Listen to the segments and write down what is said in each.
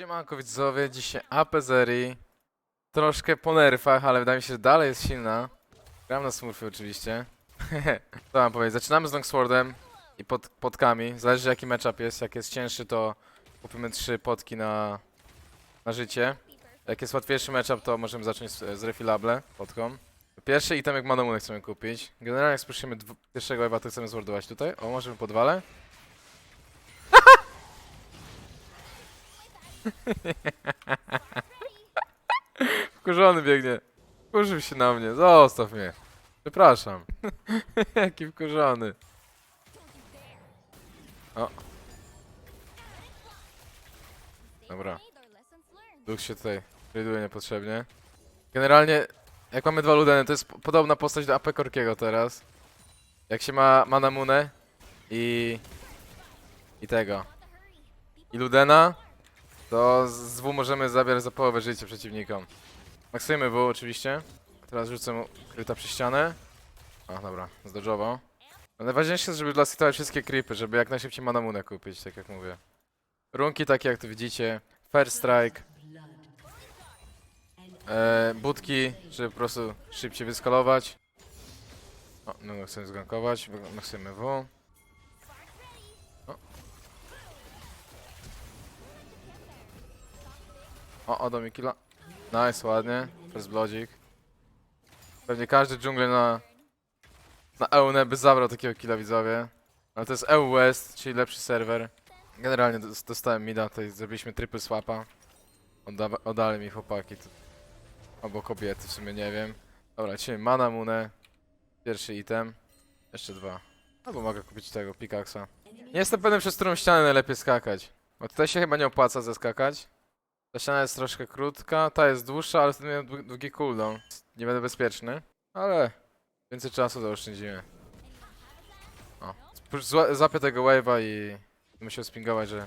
Siemanko widzowie, dzisiaj AP Zeri. Troszkę po nerfach, ale wydaje mi się, że dalej jest silna. Gram na smurfy oczywiście. Co mam powiedzieć, zaczynamy z Longswordem i pod, podkami. Zależy jaki matchup jest, jak jest cięższy to kupimy trzy potki na, na życie. Jak jest łatwiejszy matchup to możemy zacząć z, z refillable podką. Pierwszy item jak Manamuny chcemy kupić. Generalnie jak spuszymy dwu- pierwszego ewa to chcemy zwordować tutaj. O, możemy podwale. Wkurzony biegnie. Wkurzył się na mnie. Zostaw mnie. Przepraszam. Jaki wkurzony. O. Dobra. Duch się tutaj traduje niepotrzebnie. Generalnie, jak mamy dwa Ludeny, to jest podobna postać do AP Korkiego teraz. Jak się ma Manamunę i... i tego. I Ludena, to z W możemy zabierać za połowę życia przeciwnikom. Maksujemy W oczywiście. Teraz rzucę mu kryta przy ścianę. O, dobra, zdodżował. Najważniejsze jest, żeby dlastować wszystkie creepy, żeby jak najszybciej Manamunę kupić, tak jak mówię. Runki takie jak tu widzicie. First Strike. E, budki, żeby po prostu szybciej wyskalować. O, no chcemy zgankować, maksujemy W. O. O, do Mikila. Nice, ładnie. First Bloodzik. Pewnie każdy dżunglę na... Na EUNE by zabrał takiego killa widzowie. Ale to jest EU West, czyli lepszy serwer. Generalnie dos- dostałem mida, tutaj zrobiliśmy triple swapa. Odda oddali mi chłopaki. Albo kobiety, w sumie nie wiem. Dobra, lecimy mana munę. Pierwszy item. Jeszcze dwa. Albo mogę kupić tego, pickaxa. Nie jestem pewien, przez którą ścianę najlepiej skakać. Bo tutaj się chyba nie opłaca zaskakać. Ta ściana jest troszkę krótka, ta jest dłuższa, ale wtedy miałem dłu- długi cooldown. Nie będę bezpieczny, ale więcej czasu zaoszczędzimy. O, złapię tego wave'a i musiał spingować, że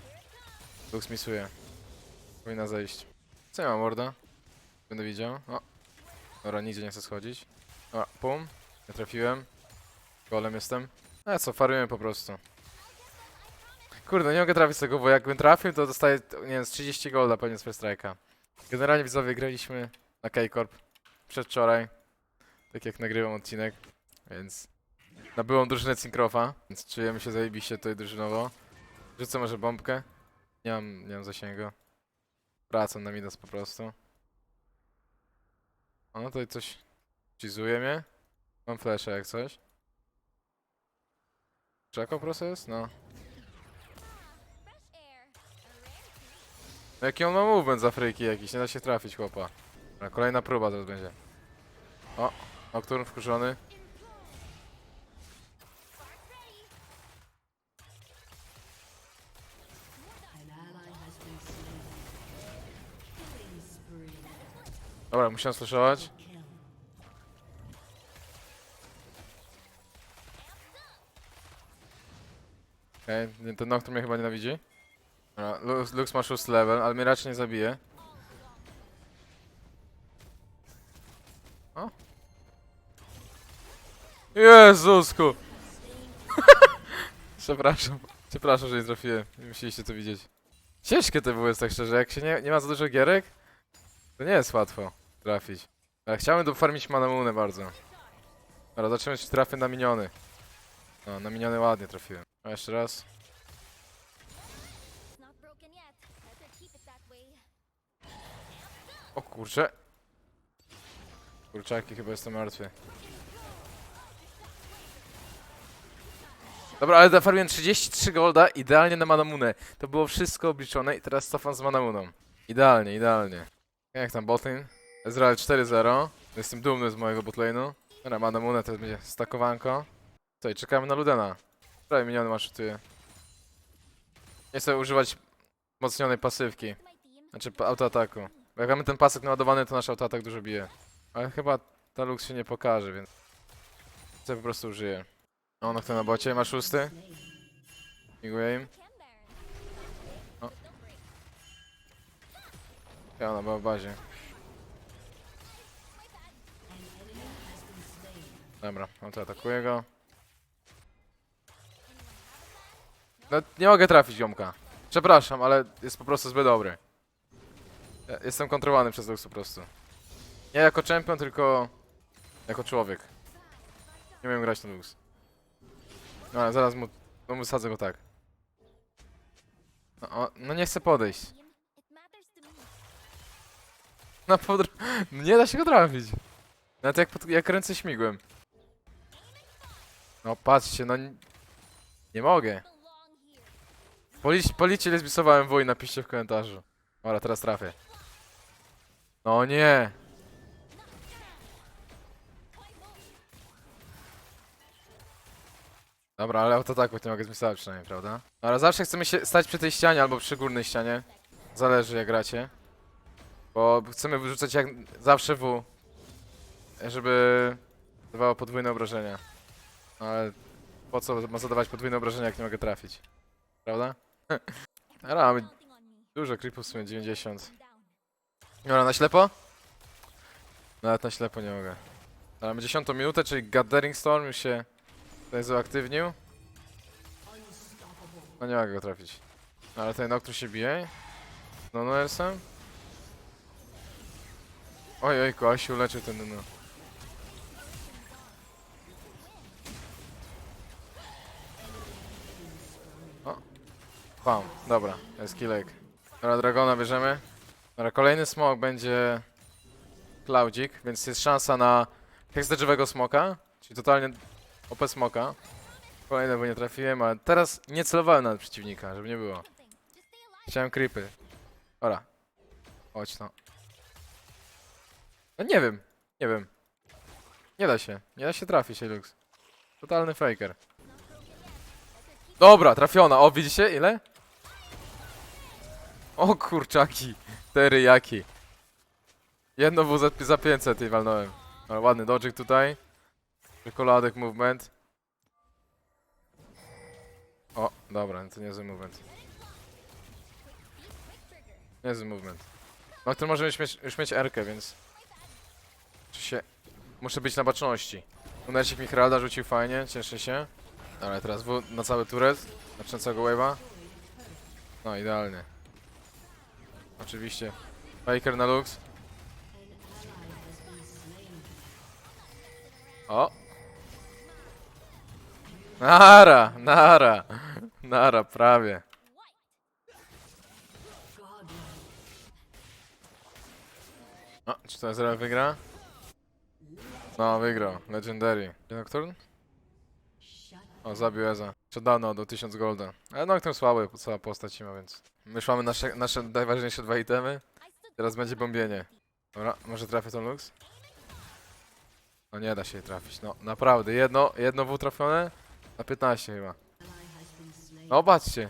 Lux misuje. Powinna zejść. Co ja mam, morda? Będę widział. O. Dobra, nigdzie nie chcę schodzić. O, pum. Nie trafiłem. Golem jestem. A co, farujemy po prostu. Kurde, nie mogę trafić z tego, bo jakbym trafił, to dostaję, nie wiem, z 30 golda pewnie z First Strike'a. Generalnie widzowie graliśmy na K-Corp przedwczoraj, tak jak nagrywam odcinek, więc nabyłem drużynę Cinkrofa, więc czujemy się zajebiście tutaj drużynowo. Rzucę może bombkę. Nie mam, nie mam zasięgu. Wracam na Midas po prostu. O, no tutaj coś cheese'uje mnie. Mam flasha jak coś. Czeko jest? No. Jaki on ma movement za fryki jakiś, nie da się trafić chłopa. Kolejna próba teraz będzie. O, Nocturne wkurzony. Dobra, musiałem slashować. Okej, okay, ten Nocturne mnie chyba nienawidzi. Dobra, Lux, Lux ma 6 level, ale mnie raczej nie zabije. O! Jezusku! Przepraszam. Przepraszam, że nie trafiłem. Nie musieliście to widzieć. Ciężkie to było jest tak szczerze, jak się nie, nie ma za dużo gierek, to nie jest łatwo trafić. Ale chciałem dofarmić manamunę bardzo. Dobra, zobaczymy czy trafię na miniony. No, na miniony ładnie trafiłem. A jeszcze raz. O kurczę. Kurczaki, chyba jestem martwy. Dobra, ale zafarmiłem 33 golda, idealnie na Manamunę. To było wszystko obliczone i teraz cofam z Manamuną. Idealnie, idealnie. Jak tam botlane? Ezreal 4-0. Jestem dumny z mojego botlane'u. Dobra, Manamunę to będzie stakowanko. Tutaj, czekamy na Ludena. Prawie miniony maszutuje. Nie chcę używać wzmocnionej pasywki. Znaczy autoataku. Jak mamy ten pasek naładowany, to nasz autoatak dużo bije. Ale chyba ta Lux się nie pokaże, więc... Co po prostu użyję. O, on chce na bocie, ma szósty. Miguję im. O. Ja, ona była w bazie. Dobra, no to atakuję go. No, nie mogę trafić ziomka. Przepraszam, ale jest po prostu zbyt dobry. Ja jestem kontrolowany przez Lux po prostu. Nie jako champion, tylko jako człowiek. Nie umiem grać na Lux. No ale zaraz mu, no mu sadzę go tak. No, no nie chcę podejść. Me. No podr... Nie da się go trafić. Nawet jak, pod, jak ręce śmigłem. No patrzcie, no... Nie mogę. Polić, policzcie ile zbisowałem wuj, napiszcie w komentarzu. Dobra, teraz trafię. No nie. Dobra, ale autoataków nie mogę zmisować przynajmniej, prawda? Dobra, zawsze chcemy się stać przy tej ścianie albo przy górnej ścianie. Zależy jak gracie. Bo chcemy wyrzucać jak zawsze W. Żeby dawało podwójne obrażenia. No ale po co ma zadawać podwójne obrażenia jak nie mogę trafić? Prawda? Dobra, mamy dużo creepów w sumie, 90. Dobra, na ślepo? Nawet na ślepo nie mogę. Ale mamy 10 minutę, czyli Gathering Storm już się tutaj zaktywnił. No nie mogę go trafić. No, ale ten Noctur się bije. No no Elsem. Oj ojku, a się uleczył ten no. O. Pam, dobra, jest kilek. Dobra, Dragona bierzemy. Dobra, kolejny smok będzie Cloudzik, więc jest szansa na hexdedżowego smoka, czyli totalnie OP smoka. Kolejne, bo nie trafiłem, ale teraz nie celowałem na przeciwnika, żeby nie było. Chciałem creepy. Dobra. Chodź no. No nie wiem, nie wiem. Nie da się, nie da się trafić, Lux. Totalny faker. Dobra, trafiona. O, widzicie ile? O kurczaki, te ryjaki. Jedno w za, za 500 i walnąłem. Ale ładny dodżyk tutaj. Czekoladek movement. O, dobra, to niezły movement. Niezły movement. No, który może już mieć, już mieć R-kę, więc... Czy się... Muszę być na baczności. Unersik mi Heralda rzucił fajnie, cieszę się. Ale teraz w na cały turret, znaczy na całego wave'a. No, idealnie. Oczywiście. Faker na lux. O! Nara! Nara! Nara, prawie. O, czy to Ezreal wygra? No, wygrał. Legendary. Nocturne? O, zabił Eza. Przedano do 1000 golda. Ale Nocturne słaby, cała postać ma, więc... Już mamy nasze, nasze najważniejsze dwa itemy. Teraz będzie bombienie. Dobra, może trafię ten Lux? No nie da się jej trafić, no naprawdę, jedno, jedno W trafione? Na 15 chyba. No patrzcie,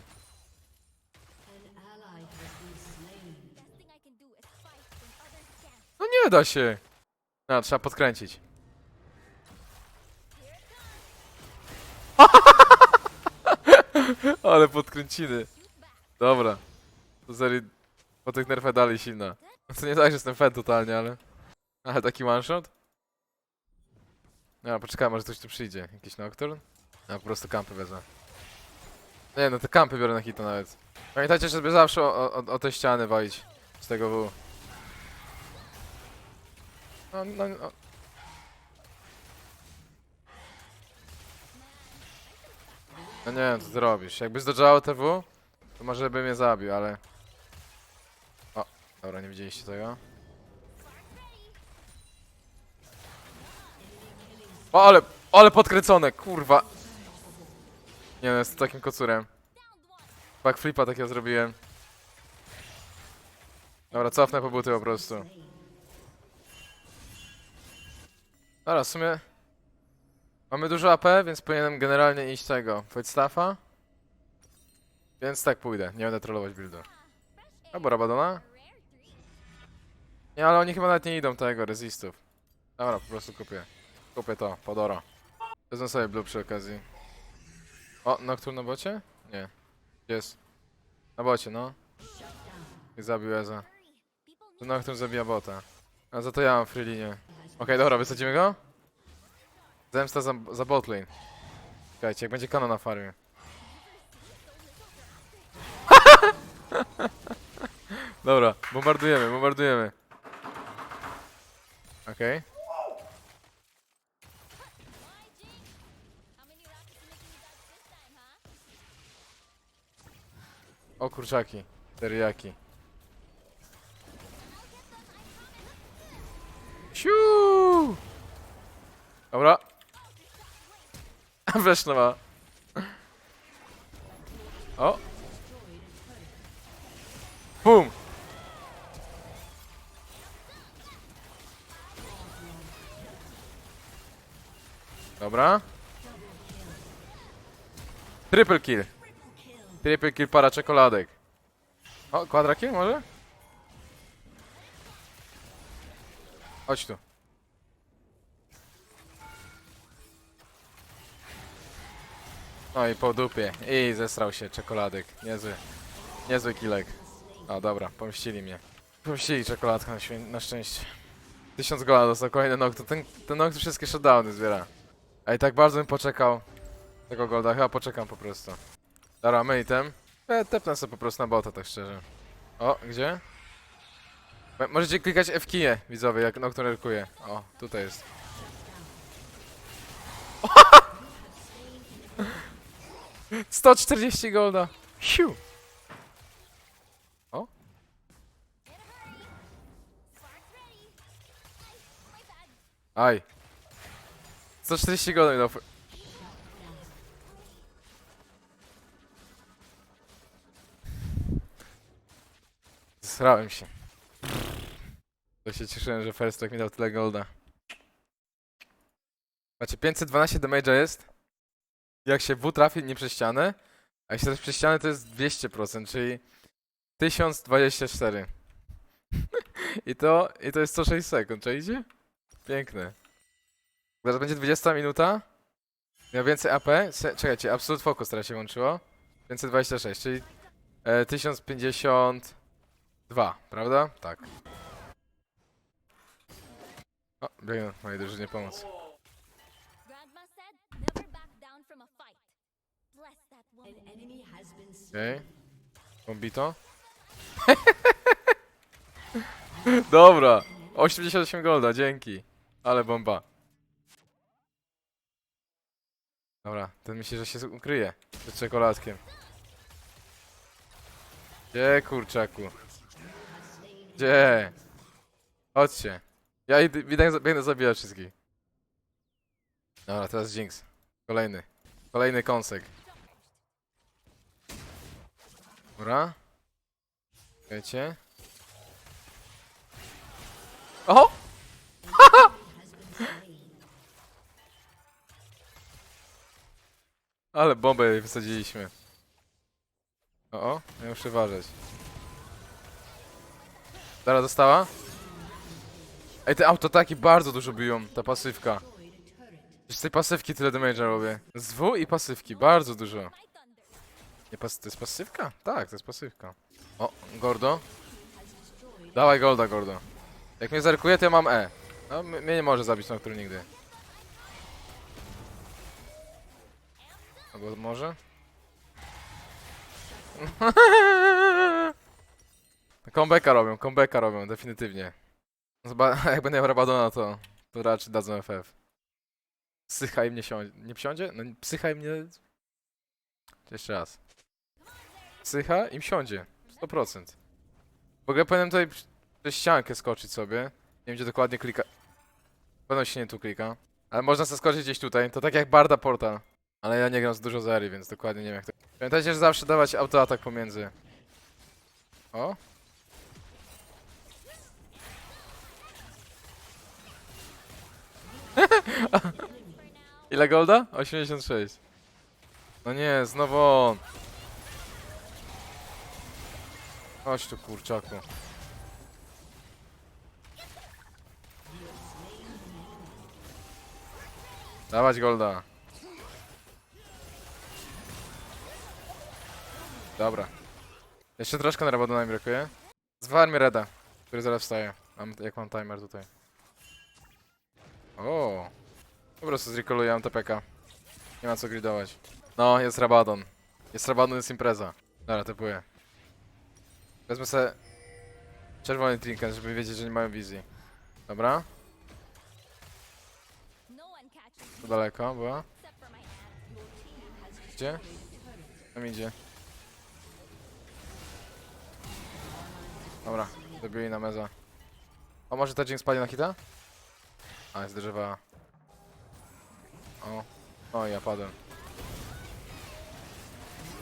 no nie da się. No, trzeba podkręcić. Ale podkręciny. Dobra. To serii po tych nerfach dalej silna. No to nie tak, że jestem fan totalnie, ale... Ale taki one shot? No, poczekaj, może ktoś tu przyjdzie. Jakiś Nocturne? Ja po prostu kampy wezmę. Nie, no te kampy biorę na hita nawet. Pamiętajcie, żeby zawsze o, o, o te ściany walić. Z tego W. No, no, no. No nie wiem, co ty robisz. Jakby zdodżało TW, to może by mnie zabił, ale... O, dobra, nie widzieliście tego. O, ale, ale podkręcone, kurwa. Nie no, jest takim kocurem. Backflipa takiego zrobiłem. Dobra, cofnę po buty po prostu. Dobra, w sumie... Mamy dużo AP, więc powinienem generalnie iść tego, Staffa. Więc tak pójdę, nie będę trollować buildu. Albo Rabadona? Nie, ale oni chyba nawet nie idą tego, resistów. Dobra, po prostu kupię. Kupię to, Podoro. Wezmę sobie blue przy okazji. O, Nocturne na bocie? Nie. Jest. Na bocie, no. I zabił Eza. To Nocturne zabija bota. A za to ja mam free linię. Okej, dobra, wysadzimy go? Zemsta za, za botlane. Czekajcie, jak będzie kanon na farmie. Dobra, bombardujemy, bombardujemy. Okej. Huh? O kurczaki. Teriyaki. Siu! Dobra. Weszła. O! Dobra. Triple kill. Triple kill para czekoladek. O, quadra kill może? Chodź tu. No i po dupie. I zesrał się czekoladek. Niezły. Niezły kilek. O dobra, pomścili mnie. Pomścili czekoladkę na, na szczęście. Tysiąc gola dostał kolejny Noctu. Ten, ten Noctu wszystkie shutdowny zbiera. I tak bardzo bym poczekał. Tego golda, chyba poczekam po prostu. Dobra, my item. E, tepnę sobie po prostu na bota, tak szczerze. O, gdzie? Mo- Możecie klikać F kije, widzowie, jak Nocturne rykuje. O, tutaj jest. Sto czterdzieści golda. Siu. O, aj. 140 golda mi dał. Zsrałem się. To się cieszyłem, że First mi dał tyle golda. Macie 512 damage'a jest. Jak się W trafi nie przez ścianę, a się trafi przez ścianę to jest 200%, czyli 1024. I to, I to jest co 6 sekund, czaicie? Piękne. Zaraz będzie 20 minuta. Miał więcej AP. Se, czekajcie, Absolute Focus teraz się włączyło. 526, czyli e, 1052, prawda? Tak. O, biegnę mojej drużynie pomóc. Grandma said. Okej. Bombito. Dobra. 88 golda, dzięki. Ale bomba. Dobra, ten myśli, że się ukryje przed czekoladkiem. Gdzie, kurczaku? Gdzie? Chodźcie. Ja idę, biegnę, biegnę zabijać wszystkich. Dobra, teraz Jinx. Kolejny. Kolejny kąsek. Dobra. Wiecie? O! Ale bombę wysadziliśmy. O, o, ja muszę uważać. Teraz dostała? Ej, te autotaki bardzo dużo biją, ta pasywka. Z tej pasywki tyle damage'a robię. Z i pasywki, bardzo dużo. Nie, pas to jest pasywka? Tak, to jest pasywka. O, Gordo. Dawaj Golda, Gordo. Jak mnie zerkuje, to ja mam E. No, mnie nie może zabić Nocturne nigdy. Albo może? Comebacka robią, comebacka robią, definitywnie. Zoba jak będę miał Rabadona, to, to raczej dadzą FF. Psycha im nie siądzie. Nie wsiądzie? No psycha im nie... Jeszcze raz. Psycha im siądzie. 100%. W ogóle powinienem tutaj przez ściankę skoczyć sobie. Nie wiem gdzie dokładnie klika. Pewno się nie tu klika. Ale można sobie skoczyć gdzieś tutaj. To tak jak Barda Portal. Ale ja nie gram z dużo zerii, więc dokładnie nie wiem jak to... Pamiętajcie, że zawsze dawać autoatak pomiędzy. O! Ile golda? 86. No nie, znowu on. Chodź tu kurczaku. Dawać golda. Dobra. Jeszcze troszkę na Rabadona mi brakuje. Zwal mi Reda, który zaraz wstaje. Mam, jak mam timer tutaj. O, Po prostu zrekoluję TPK. Nie ma co gridować. No, jest Rabadon. Jest Rabadon, jest impreza. Dobra, typuję. Wezmę se Czerwony trinket, żeby wiedzieć, że nie mają wizji. Dobra, to daleko była. Gdzie? Tam idzie. Dobra, dobili na meza. O, może ta Jinx spadnie na hita? A, jest drzewa. O, o, ja padłem.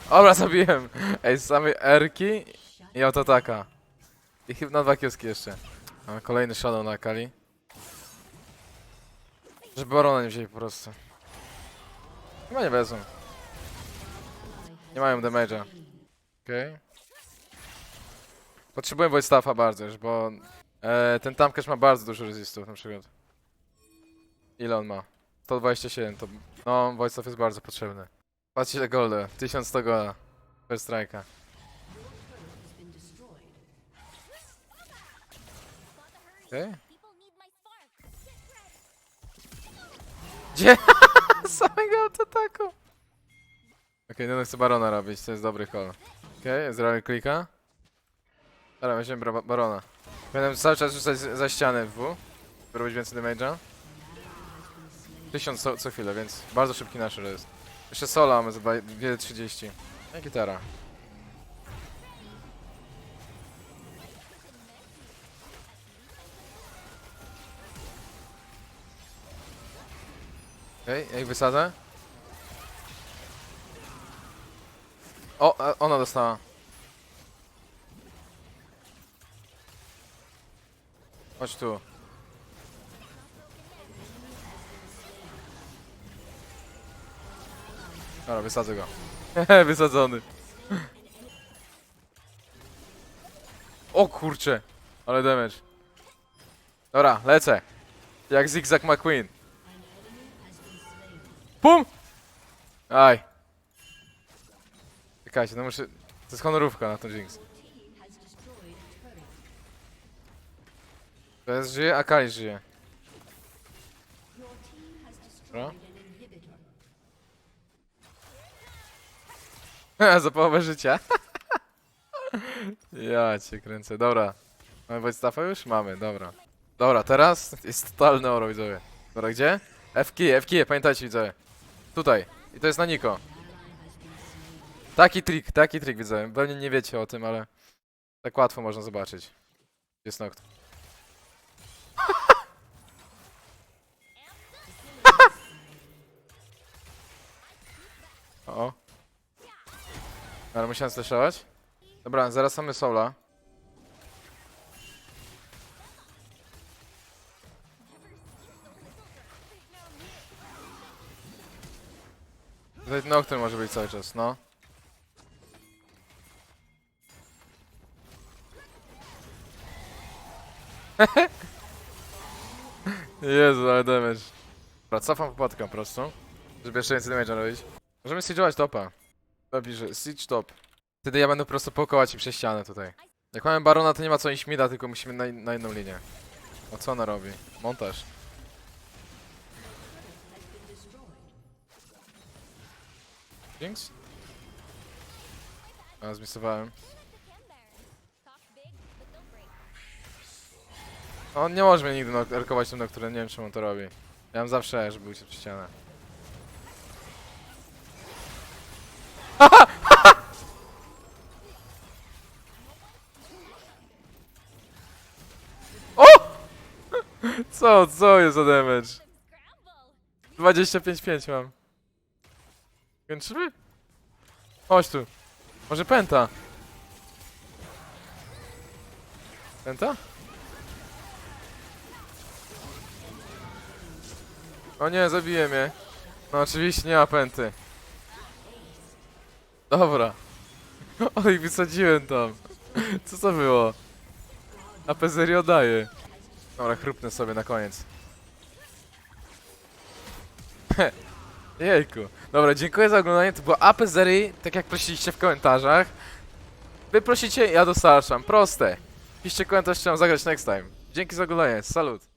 Dobra, zabiłem! Ej, z samej Erki i autotaka. I chyba na dwa kioski jeszcze. A, kolejny shadow na Akali. Żeby Barona nie wzięli po prostu. Chyba nie wezmą. Nie mają damage'a. Okej. Potrzebuję Void Staffa bardzo już, bo e, ten tamkarz ma bardzo dużo resistów na przykład. Ile on ma? 127, to no Staff jest bardzo potrzebny. Patrzcie ile golda, 1100 gola. First strike'a. Okej. Spark. Gdzie? Samego autotaku. Okej, no chcę Barona robić, to jest dobry call. Okej, zrobię klika. Dobra, weźmiemy Barona. Będę cały czas rzucać za ścianę w W, robić więcej damage'a. 1000 co, co chwilę, więc bardzo szybki nasz jest. Jeszcze sola mamy za 2.30. I gitara. Okej, jak wysadzę? O, e, ona dostała. Chodź tu. Dobra, wysadzę go. Wysadzony. O kurcze, ale damage. Dobra, lecę. Jak Zigzag McQueen. Pum! Aj. Czekajcie, no muszę... To jest honorówka na tą Jinx. Jest żyje, a Kali żyje. Dobra. Za połowę życia. ja cię kręcę, dobra. Mamy Void Staffa już? Mamy, dobra. Dobra, teraz jest totalny oro, widzowie. Dobra, gdzie? FK, FK, pamiętajcie widzowie. Tutaj. I to jest na Niko. Taki trik, taki trik widzowie. Pewnie nie wiecie o tym, ale tak łatwo można zobaczyć. Jest Noct. o. Ale musiałem slashować. Dobra, zaraz mamy sola. Tutaj Nocturne może być cały czas, no. Jezu, ale damage. Dobra, cofam popadkę po prostu. Żeby jeszcze więcej damage'a robić. Możemy siege'ować topa. Że siege top. Wtedy ja będę po prostu pokołać i przez ścianę tutaj. Jak mamy barona, to nie ma co iść mida, tylko musimy na, na inną linię. O co ona robi? Montaż. Jinx? A, zmisowałem. On nie może mnie nigdy arkować tym, na które nie wiem czemu on to robi. Ja mam zawsze, żeby uciec przez ścianę. o! Co, co jest za damage? Scramble. 25-5 mam. Kończymy? Chodź tu. Może penta? Penta? O nie, zabiję mnie. No oczywiście nie ma penty. Dobra. O, ich wysadziłem tam. Co to było? A Pezeri oddaje. Dobra, chrupnę sobie na koniec. Jejku. Dobra, dziękuję za oglądanie. To było AP tak jak prosiliście w komentarzach. Wy prosicie, ja dostarczam. Proste. Piszcie komentarz, mam zagrać next time. Dzięki za oglądanie. Salut.